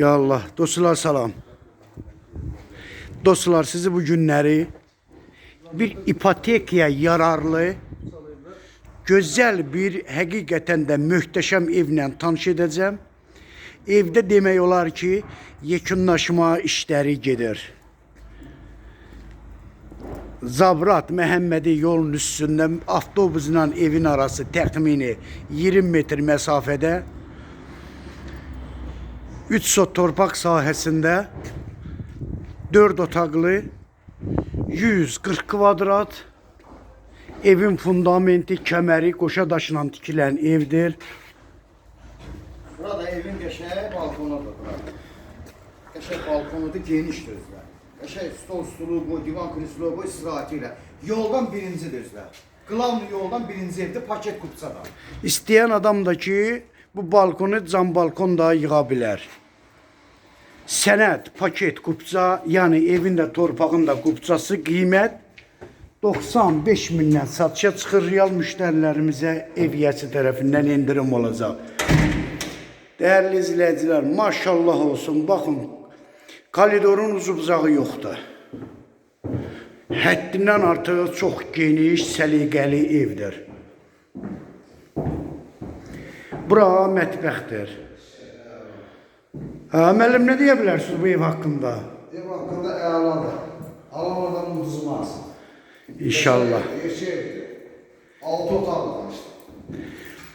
Ya Allah, dostlar salam. Dostlar sizi bu günləri bir ipotekaya yararlı, gözəl bir həqiqətən də möhtəşəm evlə tanış edəcəm. Evdə demək olar ki, yekunlaşma işləri gedir. Zabrat Məhəmmədi yolun üstündə avtobusla evin arası təxmini 20 metr məsafədə 3 sot torpaq sahəsində 4 otaqlı 140 kvadrat evin fundamenti, kəməri qoşa daşla tikilən evdir. Burada evin qəşəng balkonudur. Qəşəng balkonudur, genişdir özlər. Qəşəng stol stulu bu, divan kreslo bu istirahati ilə. Yoldan birincidir özlər. Qlavlı yoldan birinci evdə paket kupçada. İstəyən adam da ki, bu balkonu cam balkon da yığa bilər. Sənəd, paket, kupça, yəni evin də torpağın da kupçası qiymət 95 mindən satışa çıxır real müştərilərimizə eviyyəsi tərəfindən endirim olacaq. Dəyərli izləyicilər, maşallah olsun. Baxın, koridorun uzubuzağı yoxdur. Həddindən artıq çox geniş, səliqəli evdir. Bura mətbəxdir. Hə, müəllim nə deyə bilərsiniz bu ev haqqında? Ev haqqında əladır. Alan oradan uduzmaz. İnşallah. Gerçəkdir. Altı otaq var işte.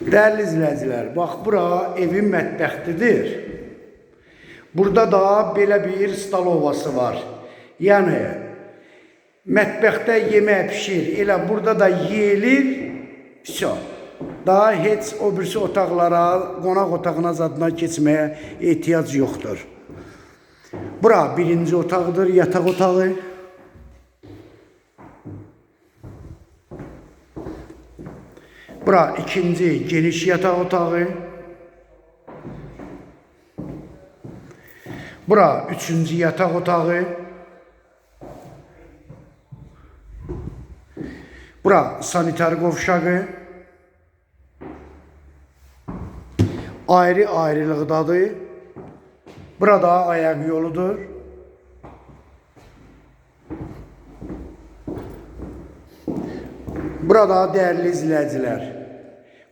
Dəyərli izləyicilər, bax bura evin mətbəxtidir. Burada da belə bir stalovası var. Yəni mətbəxdə yemək bişir, elə burada da yeyilir. Vso. Daha heç o birisi otaqlara, qonaq otağına zadına keçməyə ehtiyac yoxdur. Bura birinci otaqdır, yataq otağı. Bura ikinci geniş yataq otağı. Bura üçüncü yataq otağı. Bura sanitar qovşağı. Ayrı ayrılıqdadır. Burada ayaq yoludur. Burada dəyərli izləyicilər,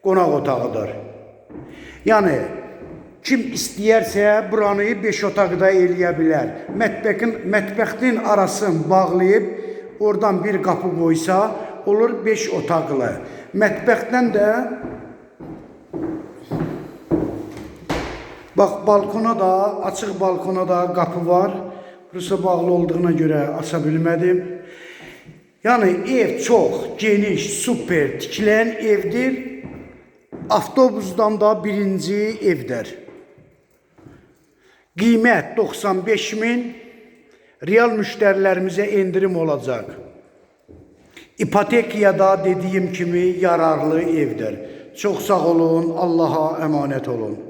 qonaq otağıdır. Yəni kim istəyərsə buranı 5 otaqda eləyə bilər. Mətbəxin mətbəxin arasını bağlayıb oradan bir qapı qoysa, olur 5 otaqlı. Mətbəxdən də Bax balkona da, açıq balkona da qapı var. Burası bağlı olduğuna görə aça bilmədim. Yəni ev çox geniş, super tikilən evdir. Avtobusdan da birinci evdir. Qiymət 95 min. Real müştərilərimizə endirim olacaq. İpotekiyada dediyim kimi yararlı evdir. Çox sağ olun, Allaha əmanət olun.